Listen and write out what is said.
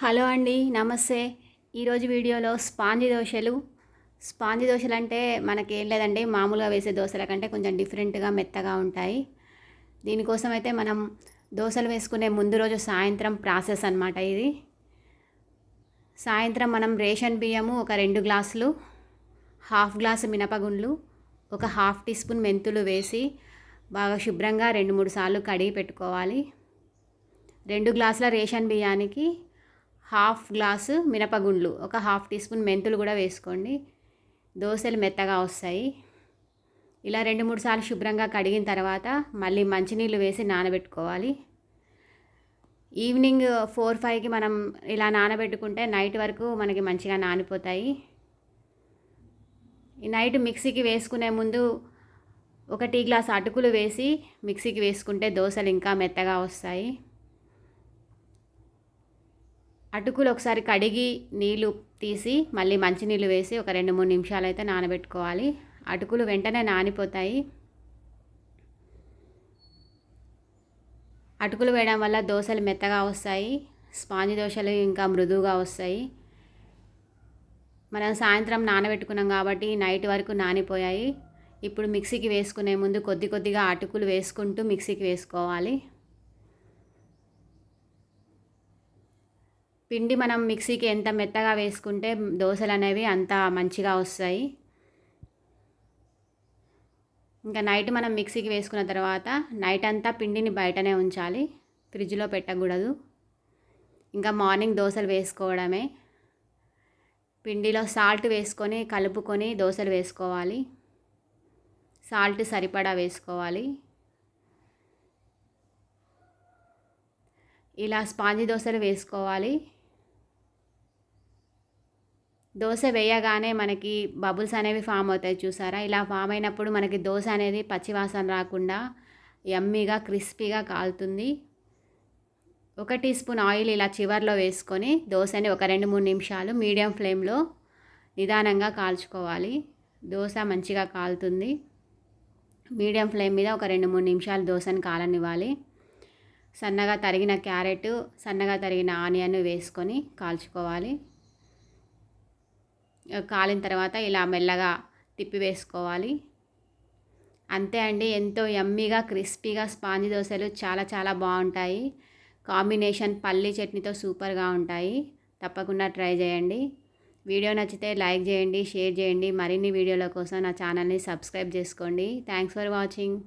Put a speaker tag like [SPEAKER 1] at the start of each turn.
[SPEAKER 1] Hello అండి నమస్తే. ఈరోజు వీడియోలో స్పాంజి దోశలు. స్పాంజి దోశలు అంటే మనకి ఏం లేదండి మామూలుగా వేసే దోశల కంటే కొంచెం డిఫరెంట్గా మెత్తగా ఉంటాయి. దీనికోసం అయితే మనం దోశలు వేసుకునే ముందు రోజు సాయంత్రం ప్రాసెస్ అనమాట ఇది. సాయంత్రం మనం రేషన్ బియ్యము ఒక రెండు గ్లాసులు హాఫ్ గ్లాసు మినపగుండ్లు ఒక హాఫ్ టీ స్పూన్ మెంతులు వేసి బాగా శుభ్రంగా రెండు మూడు సార్లు కడిగి పెట్టుకోవాలి. రెండు గ్లాసుల రేషన్ బియ్యానికి హాఫ్ గ్లాసు మినపగుండ్లు ఒక హాఫ్ టీ స్పూన్ మెంతులు కూడా వేసుకోండి. దోశలు మెత్తగా వస్తాయి. ఇలా రెండు మూడు సార్లు శుభ్రంగా కడిగిన తర్వాత మళ్ళీ మంచినీళ్ళు వేసి నానబెట్టుకోవాలి. ఈవినింగ్ ఫోర్ ఫైవ్కి మనం ఇలా నానబెట్టుకుంటే నైట్ వరకు మనకి మంచిగా నానిపోతాయి. ఈ నైట్ మిక్సీకి వేసుకునే ముందు ఒక టీ గ్లాస్ అటుకులు వేసి మిక్సీకి వేసుకుంటే దోశలు ఇంకా మెత్తగా వస్తాయి. అటుకులు ఒకసారి కడిగి నీళ్ళు తీసి మళ్ళీ మంచినీళ్ళు వేసి ఒక రెండు మూడు నిమిషాలు అయితే నానబెట్టుకోవాలి. అటుకులు వెంటనే నానిపోతాయి. అటుకులు వేయడం వల్ల దోశలు మెత్తగా వస్తాయి. స్పాంజి దోశలు ఇంకా మృదువుగా వస్తాయి. మనం సాయంత్రం నానబెట్టుకున్నాం కాబట్టి నైట్ వరకు నానిపోయాయి. ఇప్పుడు మిక్సీకి వేసుకునే ముందు కొద్ది కొద్దిగా అటుకులు వేసుకుంటూ మిక్సీకి వేసుకోవాలి. పిండి మనం మిక్సీకి ఎంత మెత్తగా వేసుకుంటే దోశలు అనేవి అంత మంచిగా వస్తాయి. ఇంకా నైట్ మనం మిక్సీకి వేసుకున్న తర్వాత నైట్ అంతా పిండిని బయటనే ఉంచాలి. ఫ్రిడ్జ్లో పెట్టకూడదు. ఇంకా మార్నింగ్ దోశలు వేసుకోవడమే. పిండిలో సాల్ట్ వేసుకొని కలుపుకొని దోశలు వేసుకోవాలి. సాల్ట్ సరిపడా వేసుకోవాలి. ఇలా స్పాంజి దోశలు వేసుకోవాలి. దోశ వేయగానే మనకి బబుల్స్ అనేవి ఫామ్ అవుతాయి చూసారా? ఇలా ఫామ్ అయినప్పుడు మనకి దోశ అనేది పచ్చివాసన రాకుండా యమ్మీగా క్రిస్పీగా కాలుతుంది. ఒక టీ స్పూన్ ఆయిల్ ఇలా చివర్లో వేసుకొని దోశని ఒక రెండు మూడు నిమిషాలు మీడియం ఫ్లేమ్లో నిదానంగా కాల్చుకోవాలి. దోశ మంచిగా కాలుతుంది. మీడియం ఫ్లేమ్ మీద ఒక రెండు మూడు నిమిషాలు దోశని కాలనివ్వాలి. సన్నగా తరిగిన క్యారెట్ సన్నగా తరిగిన ఆనియన్ వేసుకొని కాల్చుకోవాలి. కాలిన తర్వాత ఇలా మెల్లగా తిప్పి వేసుకోవాలి. అంతే అండి ఎంతో యమ్మీగా క్రిస్పీగా స్పాంజి దోశలు చాలా చాలా బాగుంటాయి. కాంబినేషన్ పల్లీ చట్నీతో సూపర్గా ఉంటాయి. తప్పకుండా ట్రై చేయండి. వీడియో నచ్చితే లైక్ చేయండి షేర్ చేయండి. మరిన్ని వీడియోల కోసం నా ఛానల్ని సబ్స్క్రైబ్ చేసుకోండి. Thanks for watching.